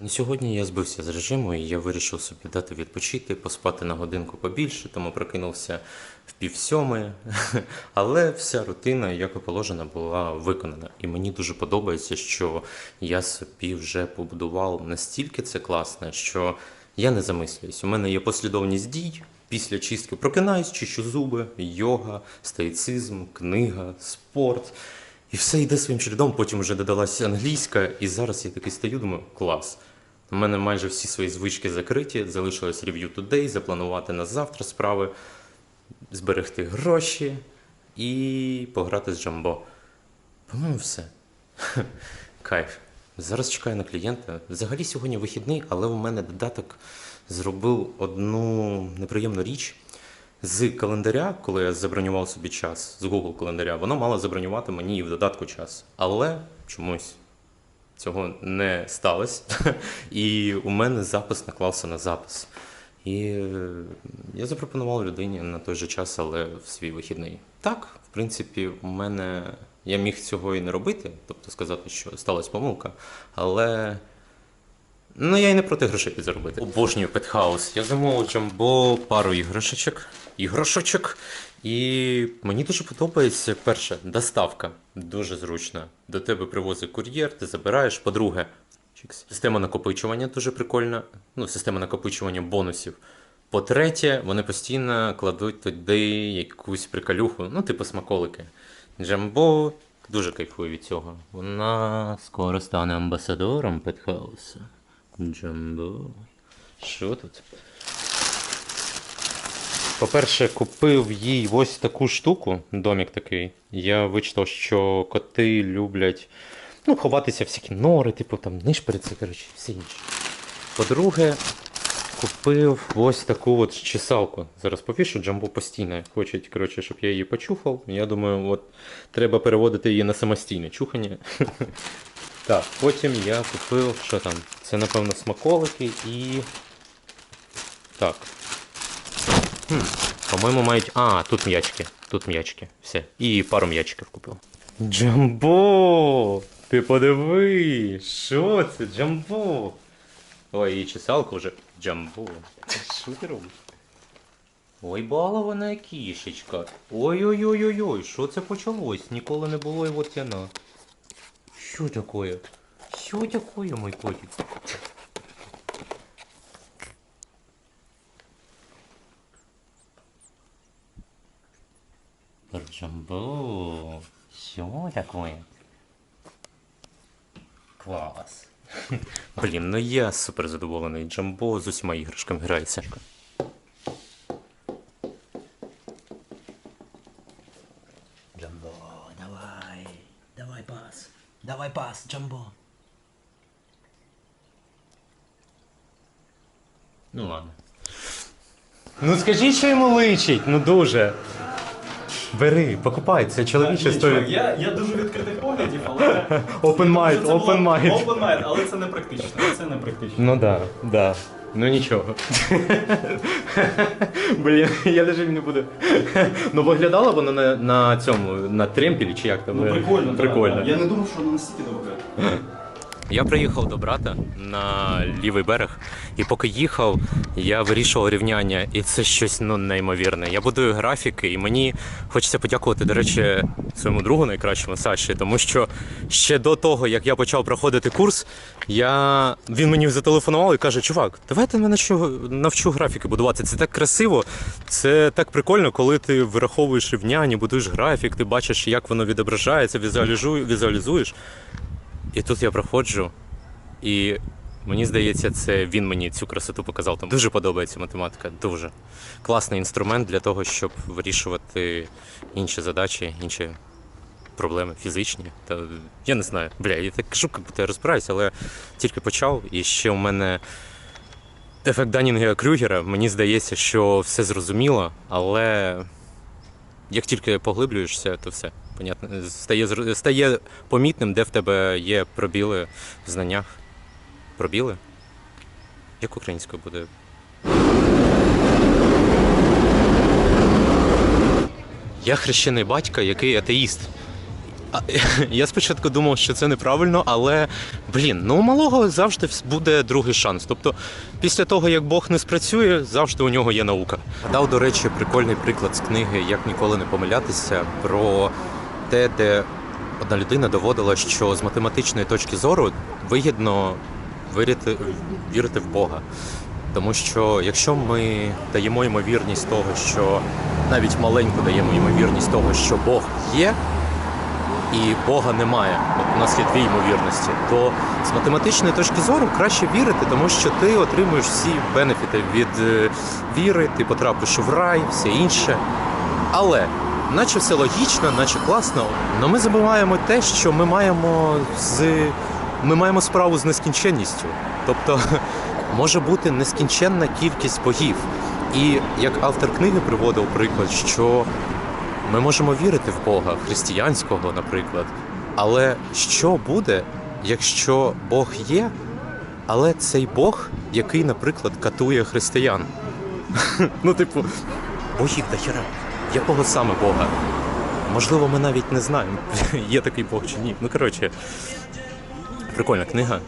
Ну, Сьогодні я збився з режиму і я вирішив собі дати відпочити, поспати на годинку побільше, тому прокинувся в пів сьомої. Але вся рутина, як і положено, була виконана. І мені дуже подобається, що я собі вже побудував настільки це класне, що я не замислююсь. У мене є послідовність дій. Після чистки прокинаюсь, чищу зуби, йога, стоїцизм, книга, спорт. І все йде своїм чередом, потім вже додалася англійська, і зараз я такий стою, думаю, клас. У мене майже всі свої звички закриті, залишилось review today, запланувати на завтра справи, зберегти гроші і пограти з Джамбо. По-моєму, все. Кайф. Зараз чекаю на клієнта. Взагалі сьогодні вихідний, але у мене додаток зробив одну неприємну річ. З календаря, коли я забронював собі час з Google календаря, воно мало забронювати мені і в додатку час. Але чомусь цього не сталося. І у мене запис наклався на запис. І е, я запропонував людині на той же час, але в свій вихідний. Так, в принципі, у мене я міг цього і не робити, тобто сказати, що сталася помилка, але. Ну, я і не проти грошей підзаробити. Обожнюю петхаус. Я замовив джамбо пару іграшечок, іграшочок. І мені дуже подобається перше, доставка. Дуже зручна. До тебе привозить кур'єр, ти забираєш. По-друге, система накопичування дуже прикольна. Ну, система накопичування бонусів. По-третє, вони постійно кладуть туди якусь приколюху, ну, типу смаколики. Джамбо дуже кайфує від цього. Вона скоро стане амбасадором Петхауса. Джамбо. Що тут? По-перше, купив їй ось таку штуку, домік такий. Я вичитав, що коти люблять ну, ховатися всякі нори, типу там нишпориться, коротше, все інше. По-друге, купив ось таку от чесалку. Зараз повішу, Джамбо постійно хочуть, коротше, щоб я її почухав. Я думаю, от треба переводити її на самостійне чухання. Так, потім я купив, що там? Це, напевно, смаколики і. Так. Хм, по-моєму, мають. А, тут м'ячки. Тут м'ячки. Все. І пару м'ячиків купив. Джамбо! Ти подиви! Що це? Джамбо? Ой, і чесалка вже. Джамбо. Що ти робиш? Ой, балована кішечка. Ой-ой-ой-ой-ой, що це почалось? Ніколи не було його тяна. Що такое? Що такое, мой котик? Джамбо. Що такое? Клас. Блін, ну я супер задоволений. Джамбо з усіма іграшками грається. Джамбо, давай. Давай пас. Давай пас, Джамбо. Ну ладно. Ну скажіть, що йому личить, ну дуже. Бери, покупай, це чоловіче стоїть. Я, я дуже відкритих поглядів, але Open mind, це було open mind. Open mind, але це не практично. Це не практично. Ну да, да. Ну нічого. Блін, я навіть не буду. Ну виглядало воно на, на цьому, на тремпілі чи як там. Ну прикольно. да, Прикольно. да. Я не думав, що воно настільки довге. Я приїхав до брата на лівий берег, і поки їхав, я вирішував рівняння, і це щось ну неймовірне. Я будую графіки, і мені хочеться подякувати, до речі, своєму другу найкращому Саші, тому що ще до того, як я почав проходити курс, я... він мені зателефонував і каже: Чувак, давай я тебе навчу, графіки будувати. Це так красиво, це так прикольно, коли ти вираховуєш рівняння, будуєш графік, ти бачиш, як воно відображається, візуалізує- візуалізуєш. І тут я проходжу, і мені здається, це він мені цю красоту показав. Там дуже подобається математика. Дуже класний інструмент для того, щоб вирішувати інші задачі, інші проблеми фізичні. Та я не знаю. Бля, я так кажу, я розбираюся, але тільки почав, і ще у мене. Ефект Данінга Крюгера, мені здається, що все зрозуміло, але як тільки поглиблюєшся, то все. Понятно, стає, стає помітним, де в тебе є пробіли в знаннях. Пробіли? Як українською буде? Я хрещений батько, який атеїст. Я спочатку думав, що це неправильно, але блін, ну у малого завжди буде другий шанс. Тобто, після того як Бог не спрацює, завжди у нього є наука. Дав, до речі, прикольний приклад з книги Як ніколи не помилятися про те, де одна людина доводила, що з математичної точки зору вигідно вірити, вірити в Бога. Тому що якщо ми даємо ймовірність того, що навіть маленьку даємо ймовірність того, що Бог є, і Бога немає, от у нас є дві ймовірності, то з математичної точки зору краще вірити, тому що ти отримуєш всі бенефіти від е, віри, ти потрапиш в рай, все інше. Але, наче все логічно, наче класно, але ми забуваємо те, що ми маємо з ми маємо справу з нескінченністю. Тобто може бути нескінченна кількість богів. І як автор книги приводив приклад, що ми можемо вірити в Бога, християнського, наприклад. Але що буде, якщо Бог є, але цей Бог, який, наприклад, катує християн? ну, типу, богів до хіра. Якого саме Бога? Можливо, ми навіть не знаємо, є такий Бог чи ні. Ну, коротше, прикольна книга.